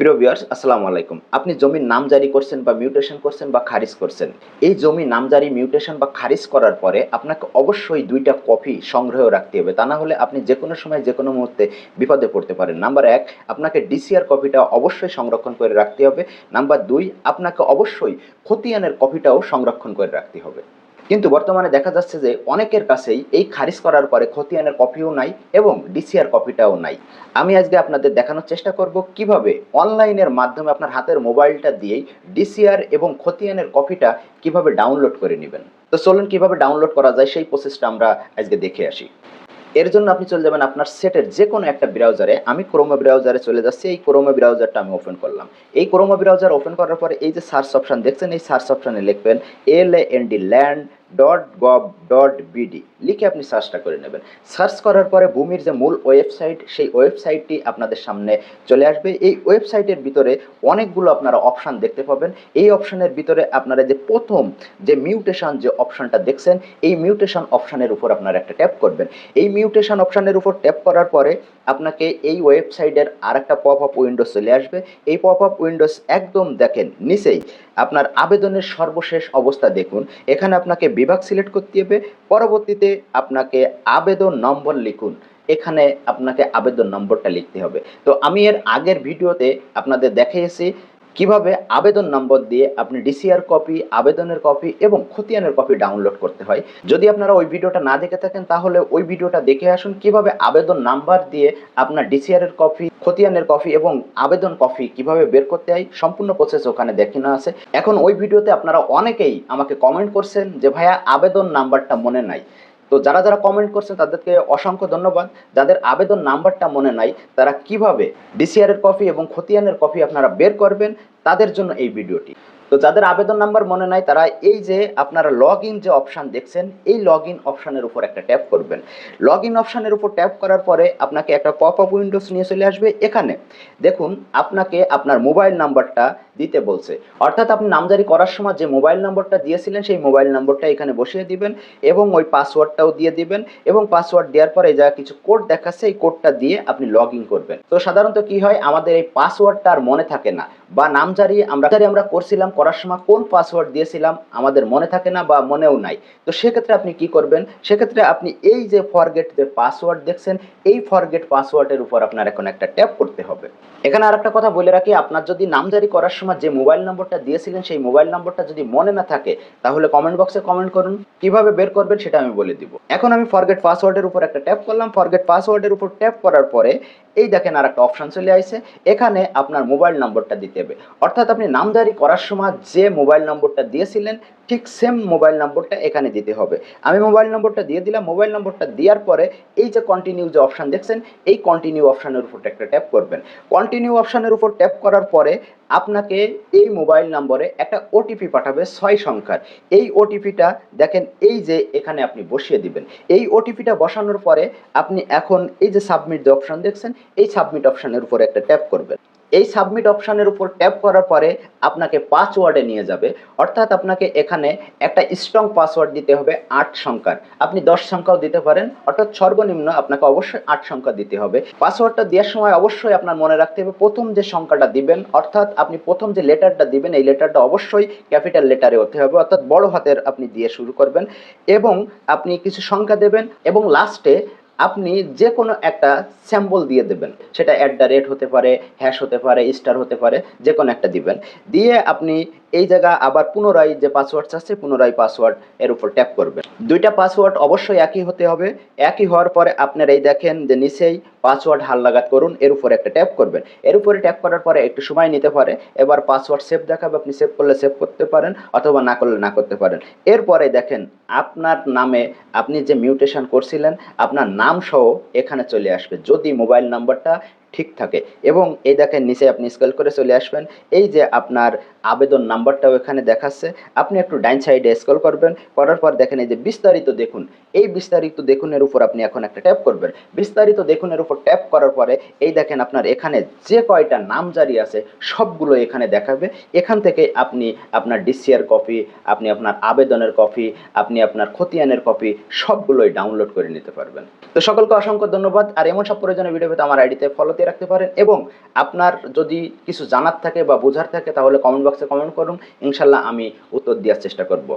প্রিয় ভিউয়ার্স আসসালামু আলাইকুম। আপনি জমির নাম জারি করছেন বা মিউটেশন করছেন বা খারিজ করছেন, এই জমি নাম জারি মিউটেশন বা খারিজ করার পরে আপনাকে অবশ্যই দুইটা কপি সংগ্রহ রাখতে হবে। তা না হলে আপনি যে কোনো সময় যে কোনো মুহূর্তে বিপদে পড়তে পারেন। নাম্বার এক, আপনাকে ডিসিআর কপিটা অবশ্যই সংরক্ষণ করে রাখতে হবে। নাম্বার দুই, আপনাকে অবশ্যই খতিয়ানের কপিটাও সংরক্ষণ করে রাখতে হবে। কিন্তু বর্তমানে দেখা যাচ্ছে যে অনেকের কাছেই এই খারিজ করার পরে খতিয়ানের কপিও নাই এবং ডিসিআর কপিটাও নাই। আমি আজকে আপনাদের দেখানোর চেষ্টা করব কীভাবে অনলাইনের মাধ্যমে আপনার হাতের মোবাইলটা দিয়েই ডিসিআর এবং খতিয়ানের কপিটা কীভাবে ডাউনলোড করে নেবেন। তো চলুন কীভাবে ডাউনলোড করা যায় সেই প্রসেসটা আমরা আজকে দেখে আসি। এর জন্য আপনি চলে যাবেন আপনার সেটের যে কোনো একটা ব্রাউজারে আমি ক্রোমো ব্রাউজারে চলে যাচ্ছি, এই ক্রোমো ব্রাউজারটা আমি ওপেন করলাম। এই ক্রোমো ব্রাউজার ওপেন করার পরে এই যে সার্চ অপশান দেখছেন এই সার্চ অপশনে লিখবেন L A N D land dot gov dot BD লিখে আপনি সার্চটা করে নেবেন। সার্চ করার পরে ভূমির যে মূল ওয়েবসাইট, সেই ওয়েবসাইটটি আপনাদের সামনে চলে আসবে। এই ওয়েবসাইটের ভিতরে অনেকগুলো আপনারা অপশান দেখতে পাবেন। এই অপশানের ভিতরে আপনারা যে প্রথম যে মিউটেশন যে অপশানটা দেখছেন, এই মিউটেশন অপশানের উপর আপনারা একটা ট্যাপ করবেন। এই মিউটেশন অপশানের উপর ট্যাপ করার পরে আপনাকে এই ওয়েবসাইটের আর একটা পপ আপ উইন্ডোজ চলে আসবে। এই পপ আপ উইন্ডোজ একদম দেখেন, নিচেই আপনার আবেদনের সর্বশেষ অবস্থা দেখুন। এখানে আপনাকে বিভাগ সিলেক্ট করতে হবে। পরবর্তীতে আপনাকে আবেদন নম্বর লিখুন। এখানে আপনাকে আবেদন নম্বরটা লিখতে হবে। তো আমি এর আগের ভিডিওতে আপনাদের দেখিয়েছি কীভাবে আবেদন নম্বর দিয়ে আপনি ডিসিআর কপি, আবেদনের কপি এবং খতিয়ানের কপি ডাউনলোড করতে হয়? যদি আপনারা ওই ভিডিওটা না দেখে থাকেন, তাহলে ওই ভিডিওটা দেখে আসুন কীভাবে আবেদন নাম্বার দিয়ে আপনার ডিসিআর এর কপি, খতিয়ানের কপি এবং আবেদন কপি কীভাবে বের করতে হয়, সম্পূর্ণ প্রসেস ওখানে দেখানো আছে। এখন ওই ভিডিওতে আপনারা অনেকেই আমাকে কমেন্ট করছেন যে, ভাইয়া, আবেদন নাম্বারটা মনে নাই। তো যারা যারা কমেন্ট করছেন, তাদেরকে অসংখ্য ধন্যবাদ। যাদের আবেদন নাম্বারটা মনে নাই, তারা কীভাবে ডিসিআর এর কপি এবং খতিয়ানের কপি আপনারা বের করবেন, তাদের জন্য এই ভিডিওটি। তো যাদের আবেদন নাম্বার মনে নাই, তারা এই যে আপনারা লগ ইন যে অপশান দেখছেন, এই লগ ইন অপশানের উপর একটা ট্যাপ করবেন। লগ ইন অপশানের উপর ট্যাপ করার পরে আপনাকে একটা পপ আপ উইন্ডোজ নিয়ে চলে আসবে এখানে। দেখুন, আপনাকে আপনার মোবাইল নাম্বারটা দিতে বলছে। অর্থাৎ আপনি নামজারি করার সময় যে মোবাইল নম্বরটা দিয়েছিলেন, সেই মোবাইল নম্বরটা এখানে বসিয়ে দিবেন এবং ওই পাসওয়ার্ডটাও দিয়ে দিবেন এবং পাসওয়ার্ড দেওয়ার পরে যা কিছু কোড দেখাচ্ছে, এই কোডটা দিয়ে আপনি লগ করবেন। তো সাধারণত কি হয়, আমাদের এই পাসওয়ার্ডটা আর মনে থাকে না বা নামজারি আমরা জারি আমরা করছিলাম, করার সময় কোন পাসওয়ার্ড দিয়েছিলাম আমাদের মনে থাকে না বা মনেও নাই। তো সেক্ষেত্রে আপনি কি করবেন, সেক্ষেত্রে আপনি এই যে ফরগেট যে পাসওয়ার্ড দেখছেন, এই ফরগেট পাসওয়ার্ডের উপর আপনার এখন একটা ট্যাপ করতে হবে। এখানে আর একটা কথা বলে রাখি, আপনার যদি নামজারি করার সময় যে মোবাইল নম্বরটা দিয়েছিলেন, সেই মোবাইল নম্বরটা যদি মনে না থাকে, তাহলে কমেন্ট বক্সে কমেন্ট করুন। কীভাবে বের করবেন সেটা আমি বলে দিব। এখন আমি ফরগেট পাসওয়ার্ডের উপর একটা ট্যাপ করলাম। ফরগেট পাসওয়ার্ডের উপর ট্যাপ করার পরে এই দেখেন আর একটা অপশন চলে আসছে এখানে আপনার মোবাইল নম্বরটা দিতে হবে। অর্থাৎ আপনি নামজারি করার সময় যে মোবাইল নম্বরটা দিয়েছিলেন, ঠিক সেম মোবাইল নম্বরটা এখানে দিতে হবে। আমি মোবাইল নম্বরটা দিয়ে দিলাম। মোবাইল নম্বরটা দেওয়ার পরে এই যে কন্টিনিউ যে অপশান দেখছেন, এই কন্টিনিউ অপশানের উপর একটা ট্যাপ করবেন। কন্টিনিউ অপশানের উপর ট্যাপ করার পরে আপনাকে এই মোবাইল নম্বরে একটা ওটিপি পাঠাবে ছয় সংখ্যার। এই ওটিপিটা দেখেন, এই যে এখানে আপনি বসিয়ে দিবেন। এই ওটিপিটা বসানোর পরে আপনি এখন এই যে সাবমিট যে অপশান দেখছেন এই সাবমিট অপশানের উপর একটা ট্যাপ করবেন। এই সাবমিট অপশানের উপর ট্যাপ করার পরে আপনাকে পাসওয়ার্ডে নিয়ে যাবে। অর্থাৎ আপনাকে এখানে একটা স্ট্রং পাসওয়ার্ড দিতে হবে আট সংখ্যার। আপনি দশ সংখ্যাও দিতে পারেন, অর্থাৎ সর্বনিম্ন আপনাকে অবশ্যই আট সংখ্যা দিতে হবে। পাসওয়ার্ডটা দেওয়ার সময় অবশ্যই আপনার মনে রাখতে হবে, প্রথম যে সংখ্যাটা দিবেন, অর্থাৎ আপনি প্রথম যে লেটারটা দিবেন, এই লেটারটা অবশ্যই ক্যাপিটাল লেটারে হতে হবে, অর্থাৎ বড় হাতের আপনি দিয়ে শুরু করবেন। এবং আপনি কিছু সংখ্যা দেবেন এবং লাস্টে আপনি যে কোনো একটা স্যাম্বল দিয়ে দেবেন। সেটা অ্যাট দ্য রেট হতে পারে হ্যাশ হতে পারে স্টার হতে পারে যে কোনো একটা দিবেন। দিয়ে আপনি এই জায়গা আবার পুনরায় যে পাসওয়ার্ড চাচ্ছে পুনরায় পাসওয়ার্ড এর উপর ট্যাপ করবেন। দুইটা পাসওয়ার্ড অবশ্যই একই হতে হবে। একই হওয়ার পরে আপনার এই দেখেন যে নিচেই পাসওয়ার্ড হাল লাগাত করুন, এর উপরে একটা ট্যাপ করবেন। এর উপরে ট্যাপ করার পরে একটু সময় নিতে পারে, এবার পাসওয়ার্ড সেভ দেখাবে, আপনি সেভ করলে সেভ করতে পারেন, অথবা না করলে না করতে পারেন। এরপরে দেখেন, আপনার নামে আপনি যে মিউটেশন করছিলেন, আপনার নাম সহ এখানে চলে আসবে। যদি মোবাইল নাম্বারটা ঠিক থাকে। এবং এই দেখেন, নিচে আপনি স্কেল করে চলে আসবেন। এই যে আপনার আবেদন নাম্বারটাও এখানে দেখাচ্ছে। আপনি একটু ডাইন সাইডে স্ক্রল করবেন। করার পর দেখেন, এই যে বিস্তারিত দেখুন। এই বিস্তারিত দেখুনের উপর আপনি এখন একটা ট্যাপ করবেন। বিস্তারিত দেখুনের উপর ট্যাপ করার পরে, এই দেখেন আপনার এখানে যে কয়টা নাম জারি আছে, সবগুলো এখানে দেখাবে। এখান থেকে আপনি আপনার ডিসিআর কপি আপনি আপনার আবেদনের কপি আপনি আপনার খতিয়ানের কপি সবগুলোই ডাউনলোড করে নিতে পারবেন। তো সকলকে অসংখ্য ধন্যবাদ। আর এমন সব প্রয়োজনীয় ভিডিও পেতে আমার আইডিতে ফলো খতিয়ে রাখতে পারেন এবং আপনার যদি কিছু জানার থাকে বা বোঝার থাকে তাহলে কমেন্ট বক্সে কমেন্ট করুন। ইনশাল্লাহ আমি উত্তর দেওয়ার চেষ্টা করব।